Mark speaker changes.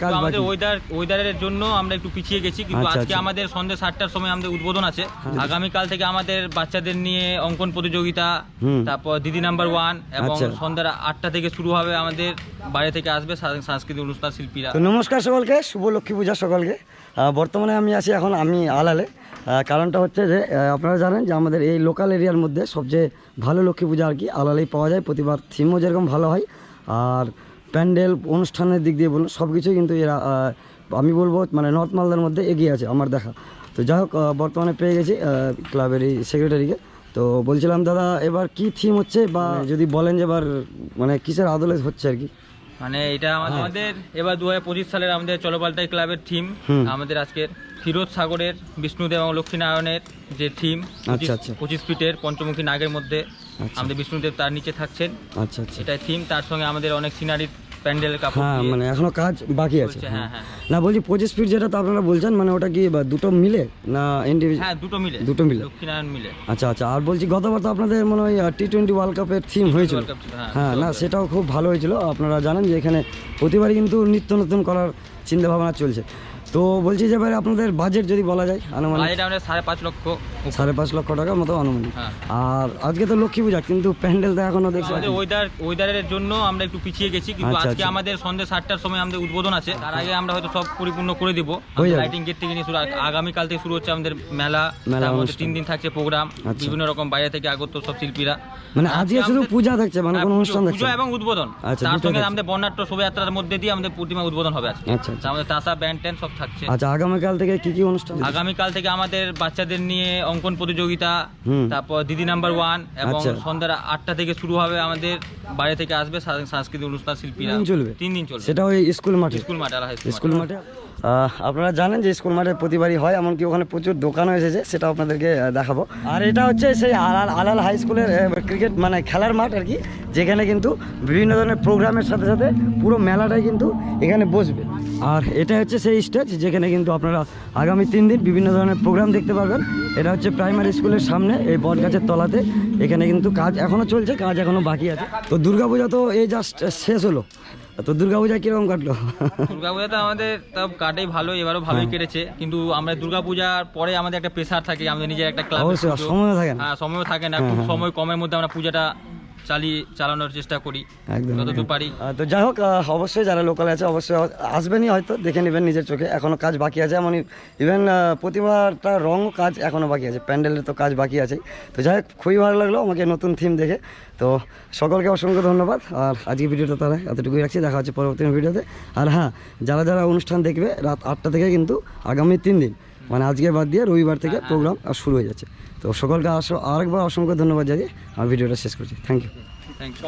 Speaker 1: কাজ
Speaker 2: আমাদের ওয়েদার ওয়েদারের জন্য আমরা একটু পিছিয়ে গেছি কিন্তু
Speaker 1: আচ্ছা,
Speaker 2: আজকে
Speaker 1: আচ্ছা।
Speaker 2: আমাদের সন্ধ্যে সাতটার সময় আমাদের উদ্বোধন আছে। আগামীকাল থেকে আমাদের বাচ্চাদের নিয়ে অঙ্কন প্রতিযোগিতা। তারপর দিদি নাম্বার ওয়ান এবং
Speaker 1: আচ্ছা।
Speaker 2: সন্ধ্যার আটটা থেকে শুরু হবে আমাদের বাইরে থেকে আসবে সাংস্কৃতিক অনুষ্ঠান শিল্পীরা।
Speaker 1: নমস্কার সকলকে শুভ লক্ষ্মী পূজা সকলকে। বর্তমানে আমি আছি এখন আমি আলালে। কারণটা হচ্ছে যে আপনারা জানেন যে আমাদের এই লোকাল এরিয়ার মধ্যে সবচেয়ে ভালো লক্ষ্মী পূজা আর কি আলালেই পাওয়া যায়। প্রতিবার থিমও যেরকম ভালো হয়। আর প্যান্ডেল অনুষ্ঠানের দিক দিয়ে বলুন সব কিছুই কিন্তু এরা আমি বলব মানে নর্থ মালদার মধ্যে এগিয়ে আছে আমার দেখা। তো যাই হোক বর্তমানে পেয়ে গেছি ক্লাবের এই সেক্রেটারিকে তো বলছিলাম দাদা এবার কি থিম হচ্ছে বা যদি বলেন যে এবার মানে কিসের আদলে হচ্ছে আর কি?
Speaker 2: মানে এটা আমা- আমাদের এবার দু হাজার পঁচিশ সালের আমাদের চলপাল্টাই ক্লাবের থিম আমাদের আজকের ক্ষীরোদ সাগরের বিষ্ণুদেব এবং লক্ষ্মীনারায়ণের যে থিম
Speaker 1: আচ্ছা, আচ্ছা।
Speaker 2: পঁচিশ ফিটের পঞ্চমুখী নাগের মধ্যে।
Speaker 1: আচ্ছা।
Speaker 2: আমাদের বিষ্ণুদেব তার নিচে থাকছেন।
Speaker 1: আচ্ছা আচ্ছা।
Speaker 2: এটাই থিম তার সঙ্গে আমাদের অনেক সিনারি প্যান্ডেল কাপড়
Speaker 1: হ্যাঁ মানে এখনও কাজ বাকি আছে।
Speaker 2: হ্যাঁ হ্যাঁ হ্যাঁ।
Speaker 1: না বলছি পঁচিশ ফিট যেটা তো আপনারা বলছেন মানে ওটা কি দুটো মিলে না ইন্ডিভিজুয়াল
Speaker 2: হ্যাঁ দুটো মিলে।
Speaker 1: দুটো মিলে।
Speaker 2: লক্ষ্মীনারায়ণ মিলে।
Speaker 1: আচ্ছা আচ্ছা। আর বলছি গতবার তো আপনাদের মনে হয় টি টোয়েন্টি ওয়ার্ল্ড কাপের থিম হয়েছিল।
Speaker 2: হ্যাঁ,
Speaker 1: হ্যাঁ না সেটাও খুব ভালো হয়েছিল। আপনারা জানেন যে এখানে প্রতিবারই কিন্তু নিত্য নতুন করার চিন্তা ভাবনা চলছে। তো বলছি যে এবারে আপনাদের বাজেট যদি বলা যায় আনুমানিক?
Speaker 2: বাজেট আমাদের সাড়ে পাঁচ লক্ষ।
Speaker 1: সাড়ে পাঁচ লক্ষ টাকার মতো আনুমানিক।
Speaker 2: হ্যাঁ।
Speaker 1: আর আজকে তো লক্ষ্মী পূজা কিন্তু প্যান্ডেল তো এখনও দেখছি।
Speaker 2: আমাদের ওয়েদার ওয়েদারের জন্য আমরা একটু পিছিয়ে গেছি কিন্তু
Speaker 1: আচ্ছা,
Speaker 2: আজকে
Speaker 1: আচ্ছা।
Speaker 2: আমাদের সন্ধ্যে সাতটার সময় আমাদের উদ্বোধন আছে। তার আগে আমরা হয়তো সব পরিপূর্ণ করে দিব। লাইটিং গেট থেকে নিয়ে শুরু আগামীকাল থেকে শুরু হচ্ছে আমাদের মেলা।
Speaker 1: মেলা
Speaker 2: তার মধ্যে তিন দিন থাকছে প্রোগ্রাম
Speaker 1: আচ্ছা।
Speaker 2: বিভিন্ন রকম বাইরে থেকে আগত সব শিল্পীরা।
Speaker 1: মানে আজকে শুধু পূজা থাকছে মানে
Speaker 2: হ্যাঁ,
Speaker 1: কোনো অনুষ্ঠান থাকছে
Speaker 2: পুজো? এবং উদ্বোধন।
Speaker 1: আচ্ছা,
Speaker 2: তার সঙ্গে আমাদের বর্ণাঢ্য শোভাযাত্রার মধ্যে দিয়ে আমাদের প্রতিমা উদ্বোধন হবে আজকে।
Speaker 1: আচ্ছা, আচ্ছা।
Speaker 2: আমাদের তাসা ব্যান্ড ট্যান্ড সব থাকছে।
Speaker 1: আচ্ছা আগামীকাল থেকে কি কি অনুষ্ঠান
Speaker 2: আগামীকাল থেকে আমাদের বাচ্চাদের নিয়ে অঙ্কন প্রতিযোগিতা তারপর দিদি নাম্বার ওয়ান এবং
Speaker 1: আচ্ছা।
Speaker 2: সন্ধ্যার আটটা থেকে শুরু হবে আমাদের বাইরে থেকে আসবে সাংস্কৃতিক অনুষ্ঠান শিল্পীরা।
Speaker 1: তিন দিন চলবে?
Speaker 2: তিন দিন চলবে।
Speaker 1: সেটা ওই স্কুল মাঠে?
Speaker 2: স্কুল মাঠে স্কুল
Speaker 1: মাঠে? আপনারা জানেন যে স্কুল মাঠে প্রতিবারই হয়, এমনকি ওখানে প্রচুর দোকানও এসেছে সেটা আপনাদেরকে দেখাবো। আর এটা হচ্ছে সেই আলাল আলাল হাই স্কুলের ক্রিকেট মানে খেলার মাঠ আর কি, যেখানে কিন্তু বিভিন্ন ধরনের প্রোগ্রামের সাথে সাথে পুরো মেলাটাই কিন্তু এখানে বসবে। আর এটা হচ্ছে সেই স্টেজ যেখানে কিন্তু আপনারা আগামী তিন দিন বিভিন্ন ধরনের প্রোগ্রাম দেখতে পারবেন। এটা হচ্ছে প্রাইমারি স্কুলের সামনে, এই বট গাছের তলাতে। এখানে কিন্তু কাজ এখনও চলছে, কাজ এখনও বাকি আছে। তো দুর্গাপূজা তো এই জাস্ট শেষ হলো। তো দুর্গাপূজা কীরকম কাটলো?
Speaker 2: দুর্গাপূজা তো আমাদের তাও কাটেই ভালো এবারও ভালোই
Speaker 1: হ্যাঁ।
Speaker 2: কেটেছে। কিন্তু আমরা দুর্গাপূজার পরে আমাদের একটা প্রেশার থাকে আমাদের নিজের একটা ক্লাব
Speaker 1: সময়ও থাকে না।
Speaker 2: হ্যাঁ সময় থাকে না।
Speaker 1: হ্যাঁ,
Speaker 2: খুব
Speaker 1: হ্যাঁ।
Speaker 2: সময় কমের মধ্যে আমরা পূজাটা চালিয়ে চালানোর চেষ্টা করি
Speaker 1: একদম
Speaker 2: যতদূর পারি।
Speaker 1: তো যাই হোক অবশ্যই যারা লোকাল আছে অবশ্যই আসবেনই হয়তো দেখে নেবেন নিজের চোখে এখনও কাজ বাকি আছে এমন ইভেন প্রতিমাটা রঙও কাজ এখনও বাকি আছে প্যান্ডেলের তো কাজ বাকি আছে তো যাই হোক খুবই ভালো লাগল আমাকে নতুন থিম দেখে। তো সকলকে অসংখ্য ধন্যবাদ আর আজকে ভিডিওটা তাহলে এতটুকুই রাখছি দেখা হচ্ছে পরবর্তী ভিডিওতে। আর হ্যাঁ যারা যারা অনুষ্ঠান দেখবে রাত আটটা থেকে কিন্তু আগামী তিন দিন মানে আজকে বাদ দিয়ে রবিবার থেকে প্রোগ্রাম শুরু হয়ে যাচ্ছে। তো সকলকে আসো আরেকবার অসংখ্য ধন্যবাদ জানিয়ে আমার ভিডিওটা শেষ করছি। Thank you
Speaker 2: thank you